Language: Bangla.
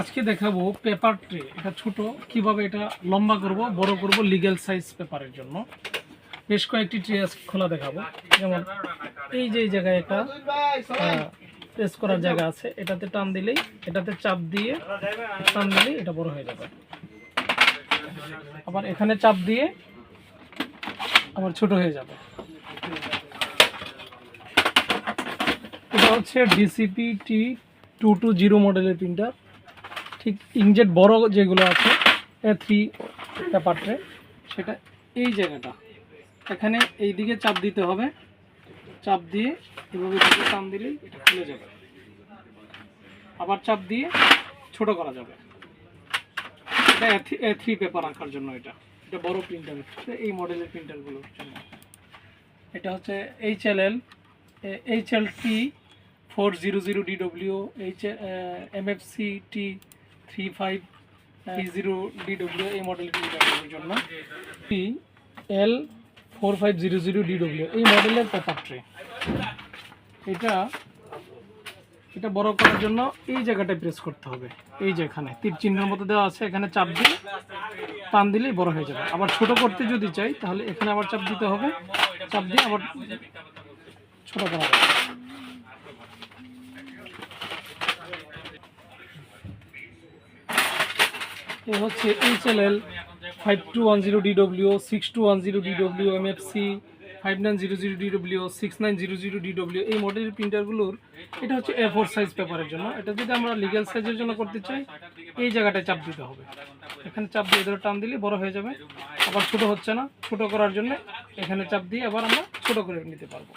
আজকে দেখাবো পেপার ট্রে এটা ছোট, কীভাবে এটা লম্বা করব, বড় করব লিগ্যাল সাইজ পেপারের জন্য। বেশ কয়েকটি ট্রে খোলা দেখাবো। যেমন এই যে জায়গায় একটা প্রেস করার জায়গা আছে। এটাতে টান দিলেই, এটাতে চাপ দিয়ে টান দিলেই এটা বড় হয়ে যাবে। আবার এখানে চাপ দিয়ে আবার ছোট হয়ে যাবে। এটা হচ্ছে DCP T two two zero মডেলের প্রিন্টার ঠিক ইংজেট বড় যেগুলো আছে এ থ্রি ট্রে সেটা এই জায়গাটা। এখানে এই দিকে চাপ দিতে হবে। চাপ দিয়ে এভাবে দিকে টান দিলেই এটা খুলে যাবে। আবার চাপ দিয়ে ছোট করা যাবে। এটা এ থ্রি পেপার রাখার জন্য এটা। এটা বড় প্রিন্টার এই মডেলের প্রিন্টারগুলোর জন্য। এটা হচ্ছে H L L H L T four zero zero DW H M F C T three five three zero DW এই মডেল প্রিন্টারের জন্য। L four five zero zero এই মডেলের ট্রে এটা এটা বড় করার জন্য এই জায়গাটায় প্রেস করতে হবে। এই যে এখানে চিহ্নের মতো দেওয়া আছে, এখানে চাপ দিয়ে টান দিলেই বড় হয়ে যাবে। আবার ছোট করতে যদি চাই, তাহলে এখানে আবার চাপ দিতে হবে। চাপ দিয়ে আবার ছোট করা এ হচ্ছে H L L five two one zero DW six two one zero DW M F C five nine zero zero DW six nine zero zero DW এই মডেলের প্রিন্টারগুলোর এটা হচ্ছে এ ফোর সাইজ পেপারের জন্য। এটা যদি আমরা লিগ্যাল সাইজের জন্য করতে চাই, এই জায়গাটায় চাপ দিতে হবে। এখানে চাপ দিয়ে ধরে টান দিলে বড় হয়ে যাবে। আবার ছোট হচ্ছে না। ছোট করার জন্য এখানে চাপ দিয়ে আবার আমরা ছোট করে নিতে পারব।